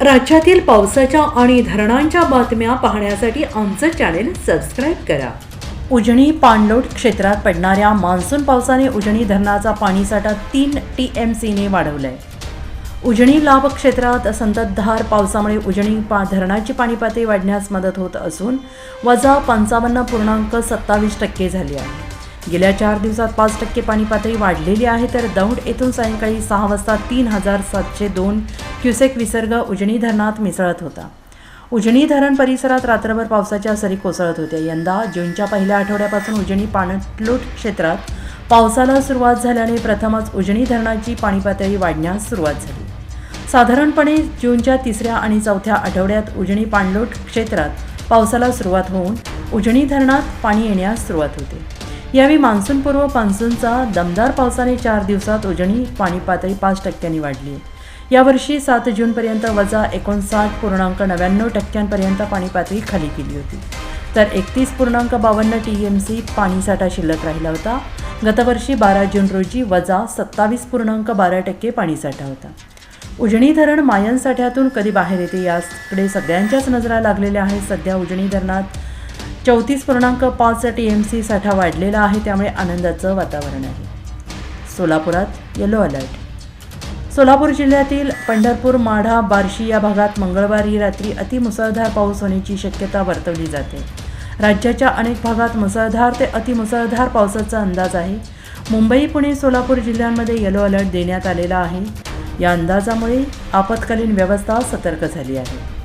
राज्यातील पावसाच्या आणि धरणांच्या बातम्या पाहण्यासाठी आमचं चॅनेल सबस्क्राईब करा. उजनी पाणलोट क्षेत्रात पडणाऱ्या मान्सून पावसाने उजनी धरणाचा पाणीसाठा तीन टी एम सीने वाढवलाय. उजनी लाभ क्षेत्रात संततधार पावसामुळे उजनी पा धरणाची पाणी पातळी वाढण्यास मदत होत असून वजा पंचावन्न पूर्णांक सत्तावीस टक्के झाली आहे. गेल्या चार दिवसात पाच टक्के पाणी पातळी वाढलेली आहे तर दौंड येथून सायंकाळी सहा वाजता तीन हजार सातशे दोन क्युसेक विसर्ग उजनी धरणात मिसळत होता. उजनी धरण परिसरात रात्रभर पावसाच्या सरी कोसळत होत्या. यंदा जूनच्या पहिल्या आठवड्यापासून उजनी पाणलोट क्षेत्रात पावसाला सुरुवात झाल्याने प्रथमच उजनी धरणाची पाणी पातळी वाढण्यास सुरुवात झाली. साधारणपणे जूनच्या तिसऱ्या आणि चौथ्या आठवड्यात उजनी पाणलोट क्षेत्रात पावसाला सुरुवात होऊन उजनी धरणात पाणी येण्यास सुरुवात होते. यावेळी मान्सूनपूर्व मान्सूनचा दमदार पावसाने चार दिवसात उजनी पाणी पातळी पाच टक्क्यांनी वाढली. आहे यावर्षी सात जूनपर्यंत वजा एकोणसाठ पूर्णांक नव्याण्णव टक्क्यांपर्यंत पाणी पातळी खाली गेली होती. तर एकतीस पूर्णांक बावन्न टी एम सी पाणीसाठा शिल्लक राहिला होता. गतवर्षी बारा जून रोजी वजा सत्तावीस पूर्णांक बारा टक्के पाणीसाठा होता. उजनी धरण मायन साठ्यातून कधी बाहेर येते याकडे सगळ्यांच्याच नजरा लागलेल्या आहेत. सध्या उजनी धरणात चौतीस पूर्णांक पाच टी एम सी साठा वाढलेला आहे. त्यामुळे आनंदाचं वातावरण आहे. सोलापुरात येलो अलर्ट सोलापूर जिल्ह्यातील पंढरपूर माढा बार्शी या भागात मंगळवारी रात्री अतिमुसळधार पाऊस होण्याची शक्यता वर्तवली जाते. राज्याच्या अनेक भागात मुसळधार ते अतिमुसळधार पावसाचा अंदाज आहे. मुंबई पुणे सोलापूर जिल्ह्यांमध्ये येलो अलर्ट देण्यात आलेला आहे. या अंदाजामुळे आपत्कालीन व्यवस्था सतर्क झाली आहे.